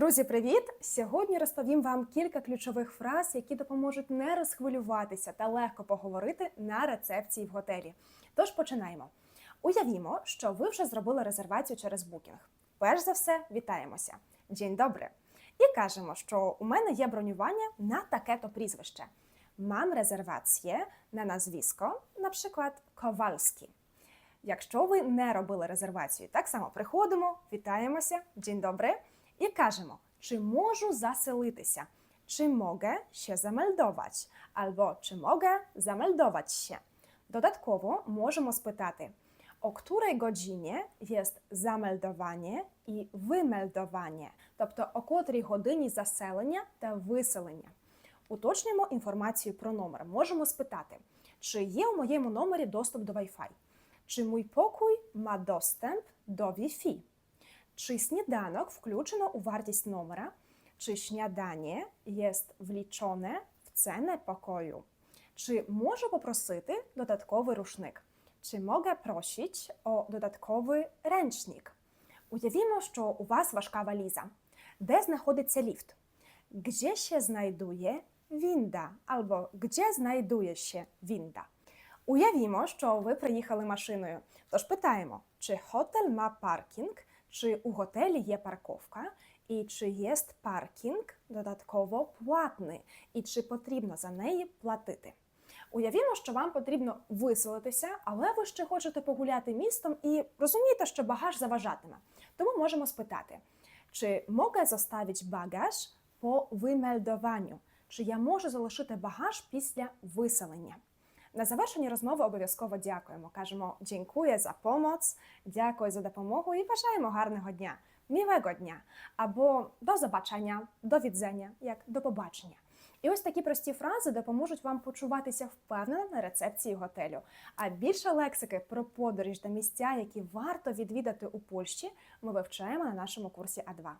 Друзі, привіт! Сьогодні розповім вам кілька ключових фраз, які допоможуть не розхвилюватися та легко поговорити на рецепції в готелі. Тож починаємо. Уявімо, що ви вже зробили резервацію через букінг. Перш за все, вітаємося. День добре. І кажемо, що у мене є бронювання на таке-то прізвище. Мам резервацję на назвісько, наприклад, Ковальський. Якщо ви не робили резервацію, так само приходимо, вітаємося, день добре, і кажемо, чи можу заселитися, чи mogę się zameldować, або чи mogę zameldować się. Додатково можемо спитати, o której godzinie jest zameldowanie і вимельдування, тобто о котрій годині заселення та виселення. Уточнюємо інформацію про номер. Можемо спитати, чи є у моєму номері доступ до Wi-Fi, чи мій покой ма доступ до Wi-Fi, чи сніданок включено у вартість номера, чи śniadanie jest wliczone в cenę pokoju, чи можу попросити додатковий рушник, чи mogę prosić o додатковий речник. Уявімо, що у вас важка валіза. Де знаходиться ліфт? Gdzie się znajduje winda? Або gdzie znajduje się winda? Уявімо, що ви приїхали машиною. Тож питаємо, чи готель ма паркінг, чи у готелі є парковка, і чи є паркінг додатково платний, і чи потрібно за неї платити. Уявімо, що вам потрібно виселитися, але ви ще хочете погуляти містом і розумієте, що багаж заважатиме. Тому можемо спитати, чи mogę zostawić bagaż по вимельдованню? Чи я можу залишити багаж після виселення? На завершенні розмови обов'язково дякуємо. Кажемо дякую за помоц, дякую за допомогу і бажаємо гарного дня, мілого дня або до побачення, до відзення, як до побачення. І ось такі прості фрази допоможуть вам почуватися впевнено на рецепції готелю. А більше лексики про подорож та місця, які варто відвідати у Польщі, ми вивчаємо на нашому курсі А2.